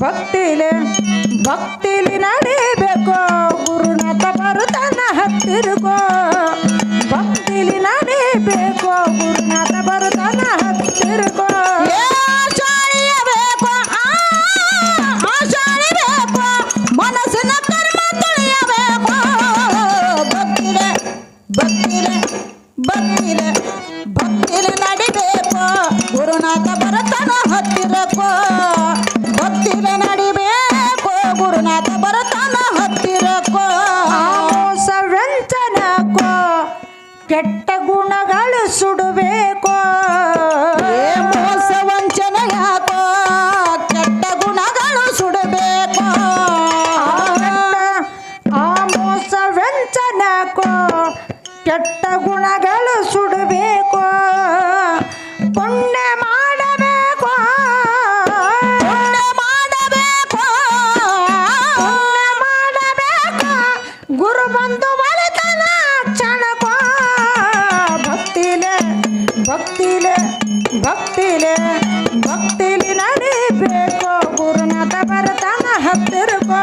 ಭಕ್ತಿಲೆ ಭಕ್ತಿಲಿ ನಡಿಬೇಕೋ ಗುರುನಾಥ ಬರುತ್ತಾನ ಹತ್ತಿರಗೋ ಭಕ್ತಿಲಿ ನಡಿಬೇಕೋ ಗುರುನಾಥ ಬರುತ್ತಾನ ಹತ್ತಿರಗೋ ಬತ್ತಿರ ಬತ್ತಿರ ಬತ್ತಿರ ನಕೋ ಕೆಟ್ಟ ಗುಣಗಳು ಸುಡಬೇಕು. ಮೋಸ ವಂಚನ ಯಾಕೋ ಕೆಟ್ಟ ಗುಣಗಳು ಸುಡಬೇಕು. ಆ ಮೋಸ ವಂಚನಕೋ ಕೆಟ್ಟ ಗುಣಗಳು ಸುಡಬೇಕು. ಪುಣ್ಯ ಮಾಡಬೇಕು. ಪುಣ್ಯ ಮಾಡಬೇಕು. ಪುಣ್ಯ ಮಾಡಬೇಕು. ಗುರು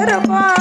Era bom.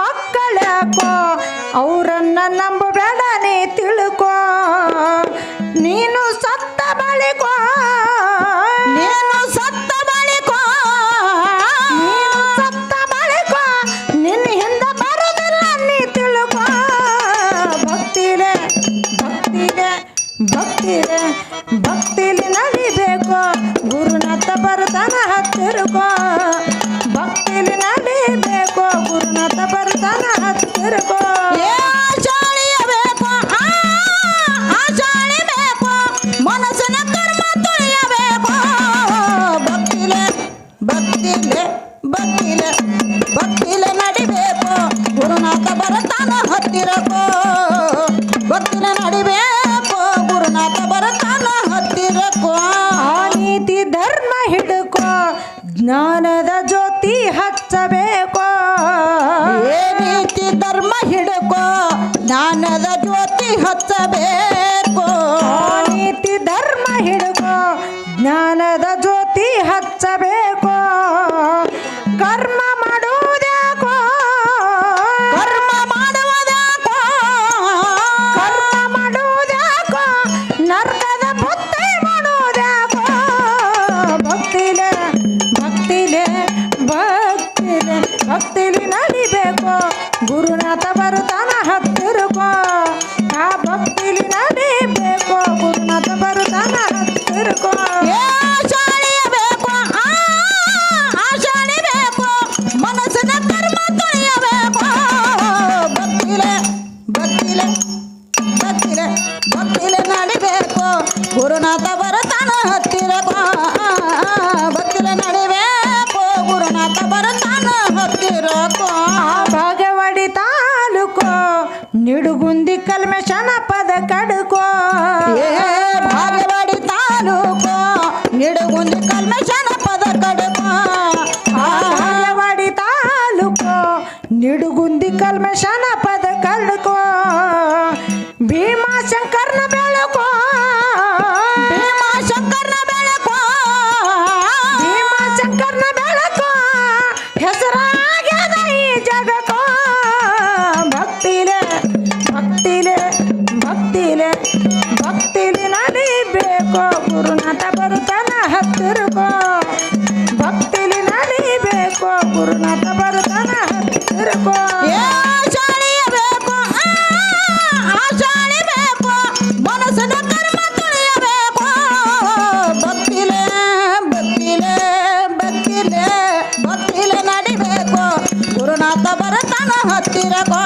ಮಕ್ಕಳಕೋ ಅವರನ್ನ ನಂಬಬೇಡ ನೀ ತಿಳ್ಕೋ. ನೀನು ಸತ್ತ ಬಳಿಕೋ ನೀನು ಸತ್ತ ಬಳಿಕೋ ನೀನು ಸತ್ತ ಬಳಿಕೋ ನಿನ್ನ ಹಿಂದೆ ಬರೋದಿಲ್ಲ ನೀ ತಿಳ್ಕೋ. ಭಕ್ತಿಲೆ ಭಕ್ತಿಲೆ ಭಕ್ತಿಲೆ, ಭಕ್ತಿಲಿ ನಡಿಬೇಕು. ಗುರುನಾಥ ಬರ್ತಾನ ಹತ್ತಿರಕೋ. ಜ್ಞಾನದ ಜ್ಯೋತಿ ಹಚ್ಚಬೇಕು. ಏ ನೀತಿ ಧರ್ಮ ಹಿಡ್ಕೋ ಜ್ಞಾನದ ಜ್ಯೋತಿ ಹಚ್ಚಬೇಕು. ನೀತಿ ಧರ್ಮ ಹಿಡ್ಕೋ ಜ್ಞಾನದ ಜ್ಯೋತಿ ಹಚ್ಚಬೇಕು. ಕರ್ಮ ಮಾಡುವುದ್ಯಾಕೋ? ಕರ್ಮ ಮಾಡುವುದ್ಯಾಕೋ? ಕರ್ಮ ಮಾಡುವುದ್ಯಾಕೋ? ನರ್ಕದ ಗುರುನಾಥ ಬರುತ್ತಾನ ನಿಡುಗುಂದಿ ಕಲ್ಮೆಶನ ಪದ ಕಡುಕೋ. ಏ ಭಾಗವಾಡಿ ತಾಲೂಕು ನಿಡುಗುಂದಿ ಕಲ್ಮೆಶನ ಪದ ಕಡಕೋ. ಭಾಗವಾಡಿ ತಾಲೂಕು ನಿಡುಗುಂದಿ ಕಲ್ಮೆಶನ ಪದ ಭೀಮಾ ಭೀಮಾಶಂಕರ್ನ ಗುರುನಾಥ ಬರುತ್ತಾನ ಹತ್ತಿರಕೋ ಏ ಶಾಳಿಯಬೇಕು ಆ ಶಾಳಿಬೇಕು ಮನಸ್ಸಿನ ಕರ್ಮ ತೊಳೆಯಬೇಕು ಬರತಾನ ಹತ್ತಿರಕೋ.